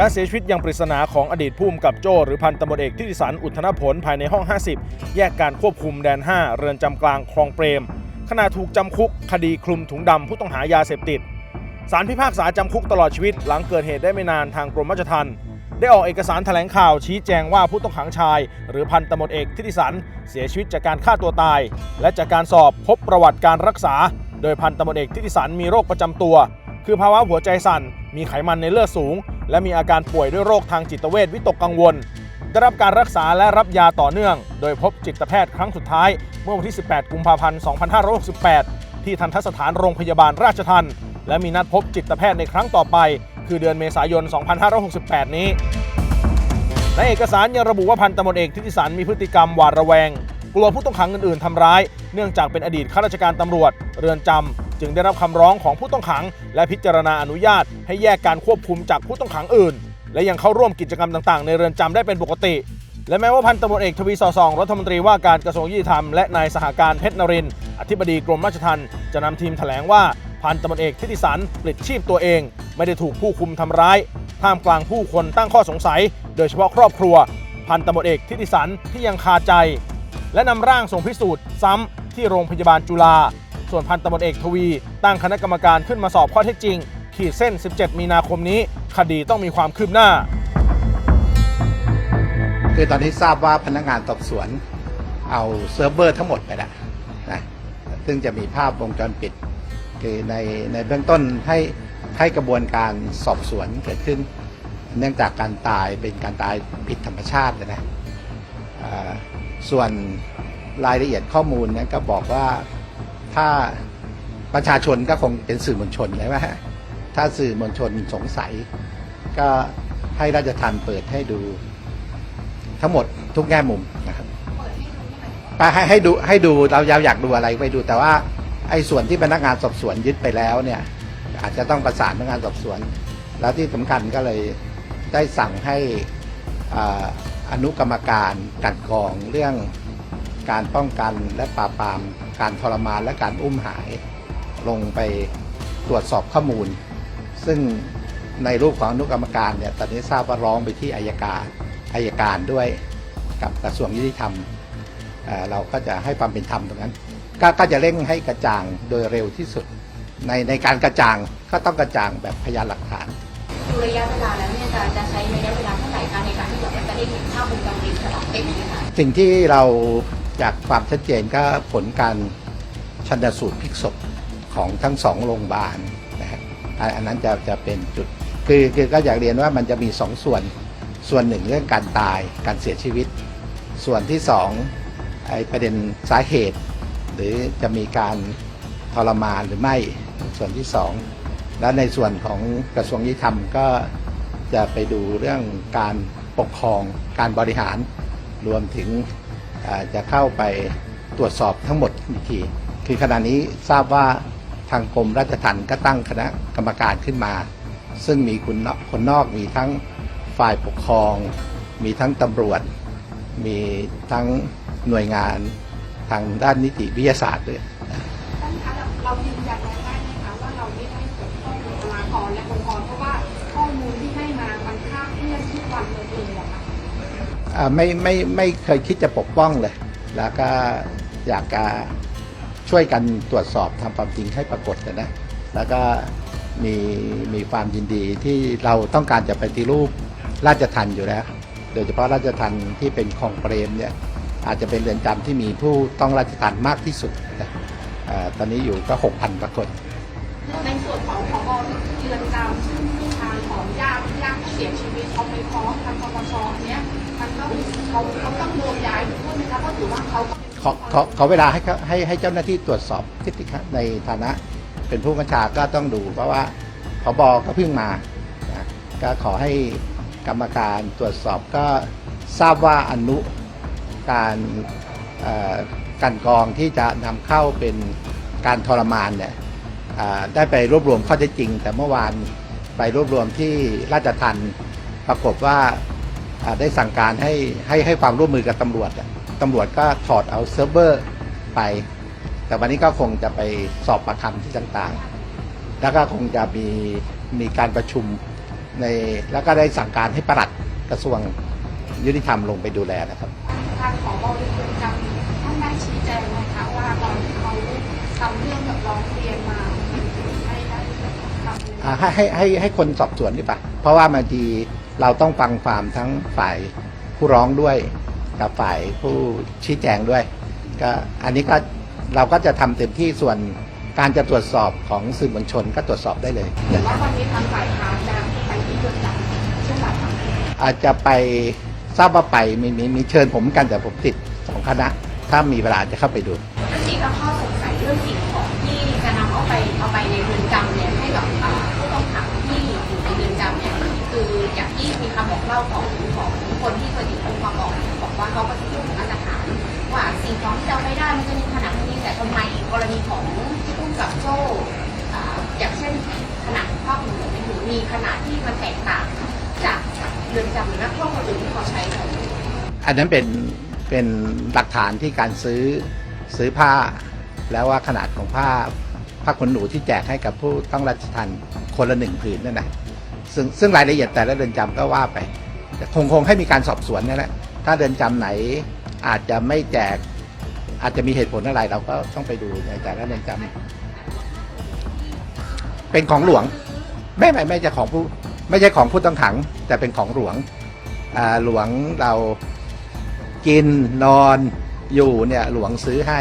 การเสียชีวิตอย่างปริศนาของอดีตผู้กำกับโจ้หรือพันตำรวจเอกทิติสันอุทธนผลภายในห้อง 50 แยกการควบคุมแดน 5 เรือนจำกลางคลองเปรม ขณะถูกจำคุกคดีคลุมถุงดำผู้ต้องหายาเสพติดสารพิพากษาจำคุกตลอดชีวิตหลังเกิดเหตุได้ไม่นานทางกรมราชทัณฑ์ได้ออกเอกสารแถลงข่าวชี้แจงว่าผู้ต้องขังชาย หรือพันตำรวจเอกทิติสันเสียชีวิตจากการฆ่าตัวตาย และจากการสอบพบประวัติการรักษา โดยพันตำรวจเอกทิติสันมีโรคประจำตัว คือภาวะหัวใจสั่นมีไขมันในเลือดสูง และมีอาการป่วยด้วยโรคทางจิตเวชวิตกกังวล ได้รับการรักษาและรับยาต่อเนื่อง โดยพบจิตแพทย์ครั้งสุดท้าย เมื่อวันที่ 18 กุมภาพันธ์ 2568 ที่ทันทสถานโรงพยาบาลราชทันและมีนัดพบจิตแพทย์ในครั้งต่อไป คือเดือนเมษายน 2568 นี้ ในเอกสารยังระบุว่าพันตำรวจเอกทิติสันมีพฤติกรรมหวาดระแวง กลัวผู้ต้องขังอื่นๆทำร้าย เนื่องจากเป็นอดีตข้าราชการตำรวจ เรือนจำ จึงได้รับคำร้องของผู้ต้องขัง และพิจารณาอนุญาต ให้แยกการควบคุมจากผู้ต้องขังอื่น และยังเข้าร่วมกิจกรรมต่างๆ ในเรือนจำได้เป็นปกติ และแม้ว่าพันตำรวจเอกทวีสอสองรัฐมนตรีว่าการกระทรวงยุติธรรมและนายสหการเพชรนรินทร์อธิบดีกรมราชทัณฑ์จะนำทีมแถลงว่าพันตำรวจเอกทิติสันปลิดชีพตัวเอง ไม่ได้ถูกผู้คุมทำร้ายท่ามกลางผู้คนตั้งข้อสงสัย โดยเฉพาะครอบครัว พันตำรวจเอกทิติสันที่ยังคาใจ และนำร่างส่งพิสูจน์ซ้ำที่โรงพยาบาลจุฬา ส่วนพันตำรวจเอกทวี ตั้งคณะกรรมการขึ้นมาสอบข้อเท็จจริง ขีดเส้น 17 มีนาคมนี้ คดีต้องมีความคืบหน้า คือตอนนี้ทราบว่าพนักงานสอบสวนเอาเซิร์ฟเวอร์ทั้งหมดไปแล้วนะซึ่งจะมีภาพวงจรปิด คือในในเบื้องต้นให้ให้กระบวนการสอบสวนเกิดขึ้น เนื่องจากการตายเป็นการตายผิดธรรมชาตินะส่วนรายละเอียดข้อมูลนี่ยก็บอกว่า ถ้าประชาชนก็คงเป็นสื่อมวลชนใช่ไหมถ้าสื่อมวลชนสงสัย ก็ให้ราชทันเปิดให้ดู ทั้งหมดทุกแง่มุมนะครับไปให้ให้ดูให้ดูเราอยากอยากดูอะไรไปดูแต่ว่าไอ้ส่วนที่พนักงานสอบสวนยึดไปแล้วเนี่ย อาจจะต้องประสานพนักงานสอบสวน แล้วที่สำคัญก็เลยได้สั่งให้อาอนุกรรมการกลันกรองเรื่องการป้องกันและปราบปราม การทรมานและการอุ้มหาย ลงไปตรวจสอบข้อมูล ซึ่งในรูปของอนุกรรมการเนี่ยตอนนี้ทราบว่าร้องไปที่อายการอายการด้วยกับกระทรวงยุติธรรมเอ่อเราก็จะให้ความเป็นธรรมตรงนั้นกก็จะเร่งให้กระจ่างโดยเร็วที่สุด ในในการกระจ่างก็ต้องกระจ่างแบบพยานหลักฐานดูระยะเวลาแล้วเนี่ยจะจะใช้ระยะเวลาเท่าไหร่คะในการที่แบบว่าจะได้เห็นภาพวงจรปิดฉบับเต็มเนี่ยค่ะสิ่งที่เรา จากความชัดเจนก็ผลการชันสูตรพลิกศพของทั้งสองโรงพยาบาลนะฮะอันอันนั้นจะจะเป็นจุดคือคือก็อยากเรียนว่ามันจะมีสองส่วนส่วนหนึ่งเรื่องการตายการเสียชีวิต ส่วนที่สองไอประเด็นสาเหตุ หรือจะมีการทรมานหรือไม่ส่วนที่สองและในส่วนของกระทรวงยุติธรรมก็จะไปดูเรื่องการปกครองการบริหารรวมถึง จะเข้าไปตรวจสอบทั้งหมดอีกที คือขณะนี้ทราบว่าทางกรมราชทัณฑ์ก็ตั้งคณะกรรมการขึ้นมา ซึ่งมีคนนอกคนนอกมีทั้งฝ่ายปกครอง มีทั้งตำรวจ มีทั้งหน่วยงานทางด้านนิติวิทยาศาสตร์ด้วยท่านคะเรายืนยันได้ไหมคะว่าเราไม่ได้เกี่ยวข้องกับบุคลากรและองค์กรเพราะว่าข้อมูลที่ให้มามันคาดเคลื่อนทุกวันเลยเองอะคะอ่า ไม่ไม่ไม่เคยคิดจะปกป้องเลย แล้วก็อยากจะช่วยกันตรวจสอบทำความจริงให้ปรากฏนะ แล้วก็มีมีความยินดีที่เราต้องการจะไปฏิรูปราชทันอยู่แล้ว โดยเฉพาะราชทันที่เป็นคลองเปรมเนี่ยอาจจะเป็นเรือนจำที่มีผู้ต้องราชทันมากที่สุดนะอตอนนี้อยู่ก็ 6,000กว่าคนในส่วนของผอเรือนจำทางของญาติญาติเสียชีวิตเขาไปฟ้องทางปปชอันเนี้ย มันต้องเขาเขาต้องโดนย้ายด้วยไหมคะเพราะถือว่าเขาเขอขอขอเวลาให้เขาให้ให้เจ้าหน้าที่ตรวจสอบพฤติกรรมในฐานะ เป็นผู้บัญชาก็ต้องดู เพราะว่าพบก็เพิ่งมานะก็ขอให้กรรมการตรวจสอบก็ทราบว่าอนุการเอ่อกลันกรองที่จะนำเข้าเป็นการทรมานเนี่ยอ่าได้ไปรวบรวมข้อเท็จจริง แต่เมื่อวานไปรวบรวมที่ราชทันปรากฏว่า ได้สั่งการให้ให้ให้ความร่วมมือกับตำรวจอะตำรวจก็ถอดเอาเซิร์ฟเวอร์ไป แต่วันนี้ก็คงจะไปสอบปากคำที่ต่างๆ แล้วก็คงจะมีมีการประชุมในแล้วก็ได้สั่งการให้ปลัดกระทรวงยุติธรรมลงไปดูแลนะครับทางของบริเวณจำท่านได้ชี้แจงไหมคะว่าตอนที่เขาทำเรื่องกับร้องเรียนมาให้ได้ทำอ่าให้ให้ให้ให้คนสอบสวนดีป่ะเพราะว่าบางที เราต้องฟังความทั้งฝ่ายผู้ร้องด้วยกับฝ่ายผู้ชี้แจงด้วยก็อันนี้ก็เราก็จะทำเต็มที่ส่วนการจะตรวจสอบของสื่อมวลชนก็ตรวจสอบได้เลยหรือว่าวันนี้ทางฝ่ายค้านจะไปที่เรือนจำช่วงบ่ายสามโมงอาจจะไปทราบว่าไปมีมีมีเชิญผมกันแต่ผมติดสองคณะ ถ้ามีเวลาจะเข้าไปดูแล้วจริงแล้วข้อสงสัยเรื่องสิ่งของที่จะนำเอาไปเอาไปในเรือนจำเนี่ยให้กับ เล่าของของคนที่เคยติดคุกมาก่อนบอกว่าเขาก็จะอยู่มาตรฐานว่าสิ่งของที่เราไปได้มันจะมีขนาดนี้แต่ทำไมกรณีของที่พุ่งกับโจ้อ่อย่างเช่นขนาดภาพหนูเนี่ยถึงมีขนาดที่มันแตกต่างจากเรือนจำหรือนักโทษคนอื่นที่เขาใช้กันอันนั้นเป็นเป็นหลักฐานที่การซื้อซื้อผ้า แล้วว่าขนาดของผ้าผ้าขนหนูที่แจกให้กับผู้ต้องราชทันคนละหนึ่งผืนนั่นนะ ซึ่งซึ่งรายละเอียดแต่ละเรือนจำก็ว่าไปแต่คงคงให้มีการสอบสวนนั่นแหละถ้าเรือนจำไหนอาจจะไม่แจก อาจจะมีเหตุผลอะไรเราก็ต้องไปดูในแต่ละเรือนจำเป็นของหลวงไม่ไม่ไม่ใช่ของผู้ไม่ใช่ของผู้ต้องขัง แต่เป็นของหลวงอ่าหลวงเรากินนอนอยู่เนี่ยหลวงซื้อให้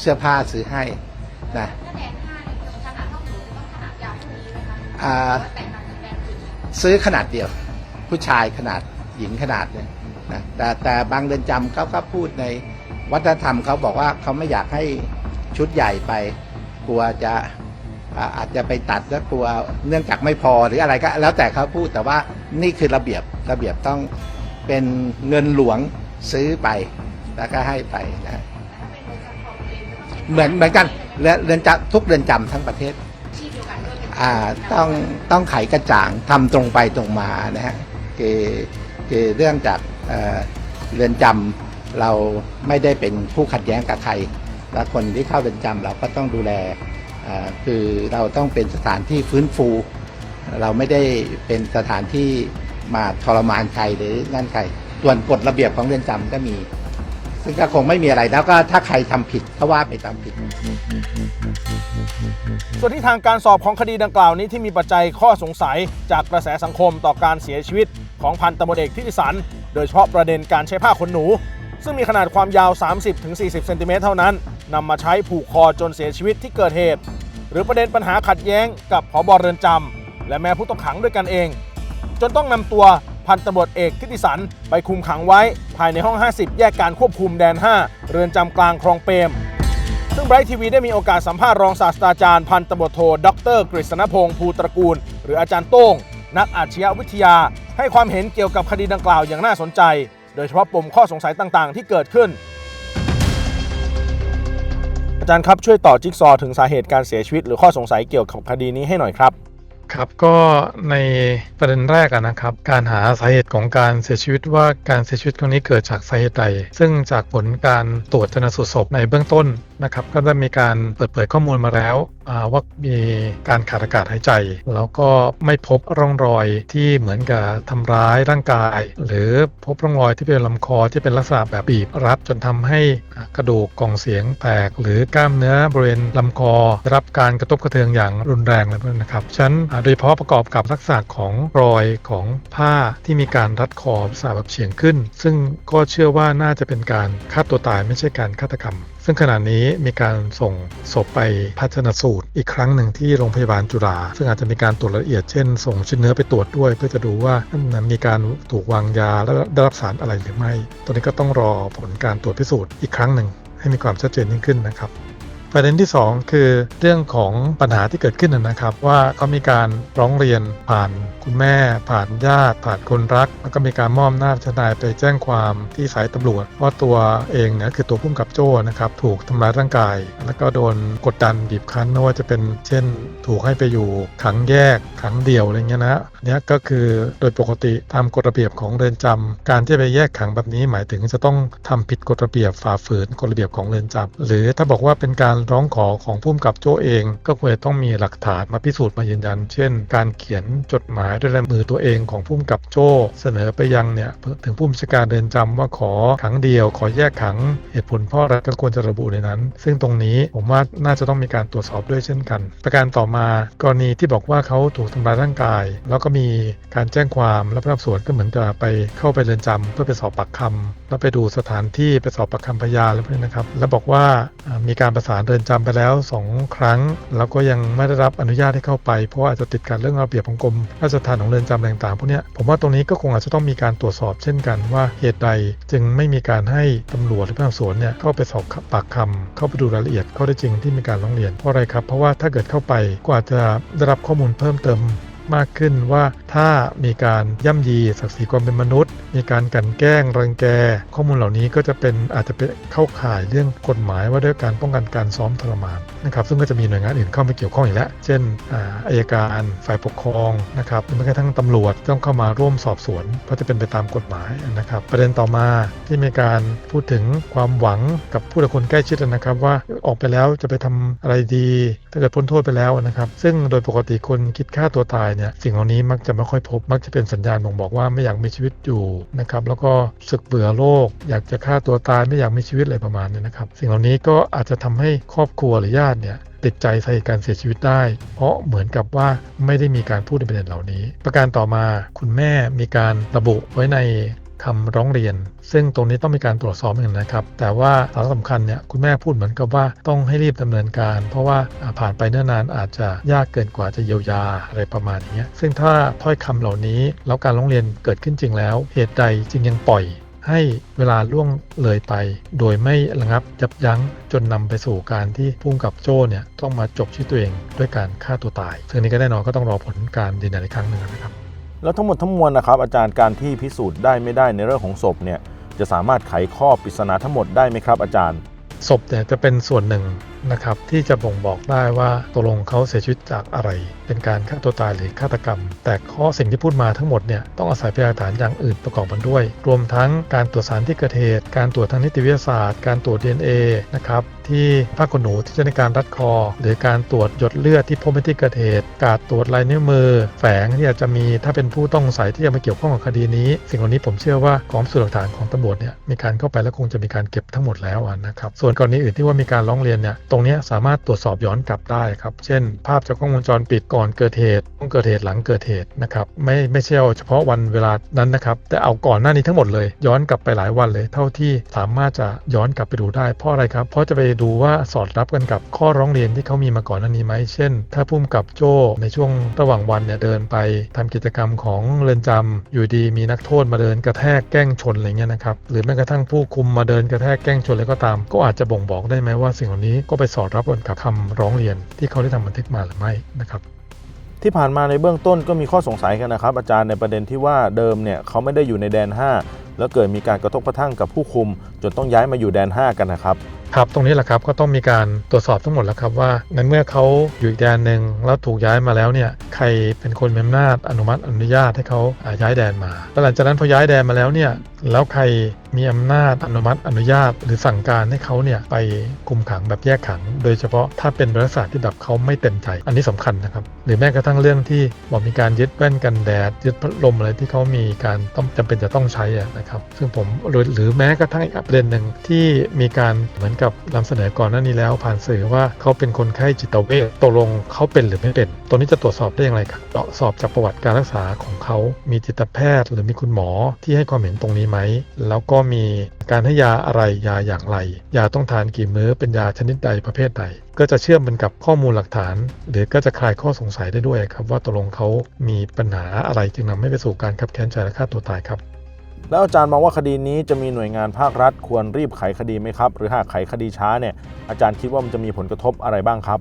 เสื้อผ้าซื้อให้นะถ้าแดนห้าเนี่ยจะขนาดเท่าหนูจะต้องขนา ซื้อขนาดเดียว ผู้ชายขนาดหญิงขนาดเลยนะแต่แต่บางเรือนจำเขาก็พูดในวัฒนธรรมเขาบอกว่าเขาไม่อยากให้ชุดใหญ่ไปกลัวจะอาจจะไปตัดแล้วกลัวเนื่องจากไม่พอหรืออะไรก็ แล้วแต่เขาพูดแต่ว่านี่คือระเบียบระเบียบต้องเป็นเงินหลวงซื้อไปแล้วก็ให้ไปนะเหมือนเหมือนกันเรือนเรือนจำทุกเรือนจำทั้งประเทศ ต้องต้องไขกระจ่างทำตรงไปตรงมานะฮะคือคือเรื่องจากเรือนจำเราไม่ได้เป็นผู้ขัดแย้งกับใคร และคนที่เข้าเรือนจำเราก็ต้องดูแลคือเราต้องเป็นสถานที่ฟื้นฟู เราไม่ได้เป็นสถานที่มาทรมานใครหรือนั่นใครส่วนกฎระเบียบของเรือนจำก็มี ซึ่งก็คงไม่มีอะไรแล้วก็ถ้าใครทำผิดก็ว่าไปตามผิด ส่วนที่ทางการสอบของคดีดังกล่าวนี้ที่มีปัจจัยข้อสงสัยจากกระแสสังคมต่อการเสียชีวิต ของพันตำรวจเอกทิติสัน โดยเฉพาะประเด็นการใช้ผ้าขนหนู ซึ่งมีขนาดความยาว 30-40 เซนติเมตรเท่านั้นนำมาใช้ผูกคอจนเสียชีวิตที่เกิดเหตุ หรือประเด็นปัญหาขัดแย้งกับผบเรือนจำและแม้ผู้ต้องขังด้วยกันเอง จนต้องนำตัวพันตำรวจเอกทิติสันไปคุมขังไว้ ภายในห้อง 50 แยกการควบคุมแดน 5 เรือนจำกลางคลองเปรม ซึ่งไบรท์ทีวีได้มีโอกาสสัมภาษณ์รองศาสตราจารย์พันตบทโทดรกฤษณพงศ์ภูตระกูล หรืออาจารย์โต้ง นักอาชญาวิทยา ให้ความเห็นเกี่ยวกับคดีดังกล่าวอย่างน่าสนใจ โดยเฉพาะปมข้อสงสัยต่างๆ ที่เกิดขึ้น อาจารย์ครับช่วยต่อจิ๊กซอถึงสาเหตุการเสียชีวิตหรือข้อสงสัยเกี่ยวกับคดีนี้ให้หน่อยครับ ครับก็ในประเด็นแรกนะครับ การหาสาเหตุของการเสียชีวิตว่าการเสียชีวิตครั้งนี้เกิดจากสาเหตุใดซึ่งจากผลการตรวจชนสูตรศพในเบื้องต้นนะครับ ก็ได้มีการเปิดเผยข้อมูลมาแล้วว่ามีการขาดอากาศหายใจ แล้วก็ไม่พบร่องรอยที่เหมือนกับทำร้ายร่างกาย หรือพบร่องรอยที่เป็นลำคอที่เป็นลักษณะแบบบีบรัดจนทำให้กระดูกกล่องเสียงแตก หรือกล้ามเนื้อบริเวณลำคอได้รับการกระทบกระเทือนอย่างรุนแรงเลยนะครับชั้นโดยเฉพาะประกอบกับลักษณะของรอยของผ้าที่มีการรัดคอลักษณะแบบเฉียงขึ้น ซึ่งก็เชื่อว่าน่าจะเป็นการฆ่าตัวตายไม่ใช่การฆาตกรรม ซึ่งขณะนี้มีการส่งศพไปพัฒนสูตรอีกครั้งหนึ่งที่โรงพยาบาลจุฬาซึ่งอาจจะมีการตรวจละเอียดเช่น ส่งชิ้นเนื้อไปตรวจด้วย เพื่อจะดูว่ามันมีการถูกวางยาและได้รับสารอะไรหรือไม่ ตัวนี้ก็ต้องรอผลการตรวจพิสูจน์อีกครั้งหนึ่งให้มีความชัดเจนยิ่งขึ้นนะครับ ประเด็นที่ 2 คือเรื่องของปัญหาที่เกิดขึ้นนะครับว่าเขามีการร้องเรียนผ่านคุณแม่ ผ่านญาติ ผ่านคนรัก แล้วก็มีการมอบหน้าทนายไปแจ้งความที่สายตำรวจ ว่าตัวเองเนี่ยคือตัวพุ่มกับโจ้นะครับถูกทำร้ายร่างกาย แล้วก็โดนกดดันบีบคั้นไม่ว่าจะเป็นเช่น ถูกให้ไปอยู่ขังแยกขังเดี่ยวอะไรเงี้ยนะเนี่ยก็คือโดยปกติตามกฎระเบียบของเรือนจำการที่ไปแยกขังแบบนี้หมายถึงจะต้องทำผิดกฎระเบียบฝ่าฝืนกฎระเบียบของเรือนจำหรือถ้าบอกว่าเป็นการร้องขอของผู้กกับโจเอง ก็ควรจะต้องมีหลักฐานมาพิสูจน์มายืนยัน เช่น การเขียนจดหมายด้วยลายมือตัวเองของผู้กกับโจเสนอไปยังเนี่ยถึงผู้บัญชาการเรือนจำว่าขอขังเดียว ขอแยกขังเหตุผลเพราะอะไรก็ควรจะระบุในนั้น ซึ่งตรงนี้ผมว่าน่าจะต้องมีการตรวจสอบด้วยเช่นกัน ประการต่อมากรณีที่บอกว่าเขาถูกทำร้ายร่างกาย แล้วก็มีการแจ้งความแล้วพนักงานสวนก็เหมือนจะไปเข้าไปเรือนจำเพื่อไปสอบปากคำแล้วไปดูสถานที่ไปสอบปากคำพยานอะไรพวกนี้นะครับ แล้วบอกว่ามีการประสานเรือนจำไปแล้ว 2 ครั้ง แล้วก็ยังไม่ได้รับอนุญาตให้เข้าไป เพราะอาจจะติดขัดเรื่องระเบียบของกรมราชทัณฑ์ของเรือนจำต่างๆพวกนี้ผมว่าตรงนี้ก็คงอาจจะต้องมีการตรวจสอบเช่นกันว่าเหตุใดจึงไม่มีการให้ตำรวจหรือพนักงานสอบสวนเนี่ยเข้าไปสอบปากคำเข้าไปดูรายละเอียดข้อเท็จจริงที่มีการร้องเรียนเพราะอะไรครับเพราะว่าถ้าเกิดเข้าไปก็อาจจะได้รับข้อมูลเพิ่มเติม มากขึ้นว่าถ้ามีการย่ำยีศักดิ์ศรีความเป็นมนุษย์ มีการกันแกล้งรังแก ข้อมูลเหล่านี้ก็จะเป็นอาจจะเป็นเข้าข่ายเรื่องกฎหมายว่าด้วยการป้องกันการซ้อมทรมานนะครับซึ่งก็จะมีหน่วยงานอื่นเข้ามาเกี่ยวข้องอีกแล้ว เช่นอายการฝ่ายปกครองนะครับหรือแม้กระทั่งตำรวจต้องเข้ามาร่วมสอบสวน เพราะจะเป็นไปตามกฎหมายนะครับ ประเด็นต่อมาที่มีการพูดถึงความหวังกับผู้คนใกล้ชิดนะครับ ว่าออกไปแล้วจะไปทำอะไรดี ถ้าเกิดพ้นโทษไปแล้วนะครับ ซึ่งโดยปกติคนคิดฆ่าตัวตายเนี่ยสิ่งเหล่านี้มักจะไม่ค่อยพบ มักจะเป็นสัญญาณบ่งบอกว่าไม่อยากมีชีวิตอยู่นะครับแล้วก็สึกเบื่อโลก อยากจะฆ่าตัวตายไม่อยากมีชีวิตอะไรประมาณนี้นะครับสิ่งเหล่านี้ก็อาจจะทำให้ครอบครัวหรือญาติเนี่ยติดใจสาเหตุการเสียชีวิตได้ เพราะเหมือนกับว่าไม่ได้มีการพูดในประเด็นเหล่านี้ ประการต่อมาคุณแม่มีการระบุไว้ใน คำร้องเรียน ซึ่งตรงนี้ต้องมีการตรวจสอบเหมือนกันนะครับ แต่ว่าสาระสำคัญเนี่ยคุณแม่พูดเหมือนกับว่าต้องให้รีบดำเนินการ เพราะว่าผ่านไปเนิ่นนานอาจจะยากเกินกว่าจะเยียวยาอะไรประมาณนี้ซึ่งถ้าถ้อยคำเหล่านี้แล้วการร้องเรียนเกิดขึ้นจริงแล้ว เหตุใดจึงยังปล่อยให้เวลาล่วงเลยไป โดยไม่ระงับยับยั้งจนนำไปสู่การที่พุ่งกับโจ้เนี่ยต้องมาจบชีวิตตัวเองด้วยการฆ่าตัวตายซึ่งอันนี้ก็แน่นอนก็ต้องรอผลการยืนยันอีกครั้งหนึ่งนะครับ แล้วทั้งหมดทั้งมวลนะครับ อาจารย์การที่พิสูจน์ได้ไม่ได้ในเรื่องของศพเนี่ยจะสามารถไขข้อปริศนาทั้งหมดได้ไหมครับอาจารย์ ศพเนี่ยจะเป็นส่วนหนึ่ง นะครับที่จะบ่งบอกได้ว่าตกลงเขาเสียชีวิตจากอะไร เป็นการฆ่าตัวตายหรือฆาตกรรม แต่ข้อสิ่งที่พูดมาทั้งหมดเนี่ยต้องอาศัยพยานหลักฐานอย่างอื่นประกอบกันด้วย รวมทั้งการตรวจสารที่เกิดเหตุ การตรวจทางนิติวิทยาศาสตร์ การตรวจ DNA นะครับที่ผ้าขนหนูที่ใช้ในการรัดคอ หรือการตรวจหยดเลือดที่พบในที่เกิดเหตุ การตรวจลายนิ้วมือ แฝงที่อาจจะมีถ้าเป็นผู้ต้องสงสัยที่จะมาเกี่ยวข้องกับคดีนี้ สิ่งเหล่านี้ผมเชื่อว่ากองสูจน์หลักฐานของตำรวจเนี่ยมีการเข้าไปแล้วคงจะมีการเก็บทั้งหมดแล้วนะครับส่วนกรณีอื่นที่ว่ามีการร้องเรียนเนี่ยตรงนี้สามารถตรวจสอบย้อนกลับได้ครับ เช่น ภาพจากกล้องวงจรปิดก่อนเกิดเหตุต้องเกิดเหตุหลังเกิดเหตุนะครับ ไม่ไม่ใช่เอาเฉพาะวันเวลานั้นนะครับ แต่เอาก่อนหน้านี้ทั้งหมดเลย ย้อนกลับไปหลายวันเลย เท่าที่สามารถจะย้อนกลับไปดูได้เพราะอะไรครับ เพราะจะไปดูว่าสอดรับกันกับข้อร้องเรียนที่เขามีมาก่อนหน้านี้ไหมเช่น ถ้าพุ่มกับโจ้ในช่วงระหว่างวันเนี่ยเดินไปทำกิจกรรมของเรือนจำอยู่ดีมีนักโทษมาเดินกระแทกแกล้งชนอะไรเงี้ยนะครับหรือแม้กระทั่งผู้คุมมาเดินกระแทกแกล้งชนอะไรก็ตาม ก็อาจจะบ่งบอกได้ไหมว่าสิ่งเหล่านี้ก็ไปสอดรับกับคำร้องเรียนที่เขาได้ทำบันทึกมาหรือไม่นะครับที่ผ่านมาในเบื้องต้นก็มีข้อสงสัยกันนะครับ อาจารย์ในประเด็นที่ว่าเดิมเนี่ยเขาไม่ได้อยู่ในแดน 5แล้วเกิดมีการกระทบกระทั่งกับผู้คุม จนต้องย้ายมาอยู่แดน 5 กันนะครับ ครับ ตรงนี้แหละครับก็ต้องมีการตรวจสอบทั้งหมดแล้วครับว่าในเมื่อเขาอยู่อีกแดนหนึ่งแล้วถูกย้ายมาแล้วเนี่ยใครเป็นคนมีอำนาจอนุมัติอนุญาตให้เขาย้ายแดนมาแล้วหลังจากนั้นพอย้ายแดนมาแล้วเนี่ยแล้วใครมีอำนาจอนุมัติอนุญาต หรือสั่งการให้เขาเนี่ยไปคุมขังแบบแยกขัง โดยเฉพาะถ้าเป็นบริษัทที่แบบเขาไม่เต็มใจ อันนี้สำคัญนะครับ หรือแม้กระทั่งเรื่องที่บอกมีการยึดแว่นกันแดดยึดพัดลมอะไรที่เขามีการต้องจำเป็นจะต้องใช้อะนะครับ ซึ่งผมหรือแม้กระทั่งอีกประเด็นหนึ่งที่มีการเหมือนกับนำเสนอก่อนหน้านี้แล้ว ผ่านสื่อว่าเขาเป็นคนไข้จิตเวชตกลงเขาเป็นหรือไม่เป็น ตัวนี้จะตรวจสอบได้อย่างไรครับตรวจสอบจากประวัติการรักษาของเขา มีจิตแพทย์ หรือมีคุณหมอที่ให้ความเห็นตรงนี้ไหม แล้วก็มีการให้ยาอะไรยาอย่างไร ยาต้องทานกี่มื้อเป็นยาชนิดใดประเภทใด ก็จะเชื่อมมันกับข้อมูลหลักฐาน หรือก็จะคลายข้อสงสัยได้ด้วยครับ ว่าตกลงเขามีปัญหาอะไรจึงนำให้ไปสู่การขับแค้นใจและฆ่าตัวตายครับ แล้วอาจารย์มองว่าคดีนี้จะมีหน่วยงานภาครัฐ ควรรีบไขคดีไหมครับ หรือหากไขคดีช้าเนี่ยอาจารย์คิดว่ามันจะมีผลกระทบอะไรบ้างครับ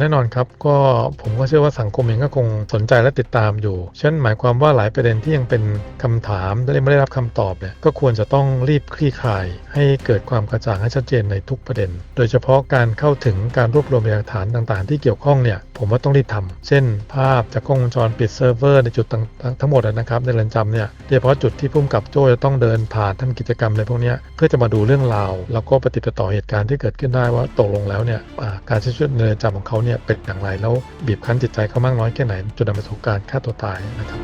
แน่นอนครับก็ผมก็เชื่อว่าสังคมเองก็คงสนใจและติดตามอยู่เช่นหมายความว่าหลายประเด็นที่ยังเป็นคำถามและไม่ได้รับคำตอบเนี่ยก็ควรจะต้องรีบคลี่คลาย ให้เกิดความกระจ่างให้ชัดเจนในทุกประเด็น โดยเฉพาะการเข้าถึงการรวบรวมพยานหลักฐานต่างๆ ที่เกี่ยวข้องเนี่ยผมว่าต้องรีบทำเช่น ภาพจากกล้องวงจรปิดเซิร์ฟเวอร์ในจุดต่างๆทั้งหมดนะครับในเรือนจำเนี่ยโดยเฉพาะจุดที่พุ่มกับโจ้จะต้องเดินผ่านทำกิจกรรมอะไรพวกนี้เพื่อจะมาดูเรื่องราวแล้วก็ปฏิปต่อเหตุการณ์ที่เกิดขึ้นได้ว่าตกลงแล้วเนี่ยการใช้ชีวิตในเรือนจำของเขาเนี่ยเป็นอย่างไรแล้วบีบคั้นจิตใจเขามากน้อยแค่ไหนจนนำไปสู่การฆ่าตัวตายนะครับ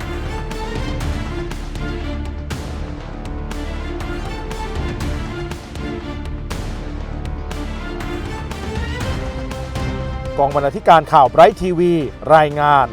กองบรรณาธิการข่าวไบรท์ทีวี รายงาน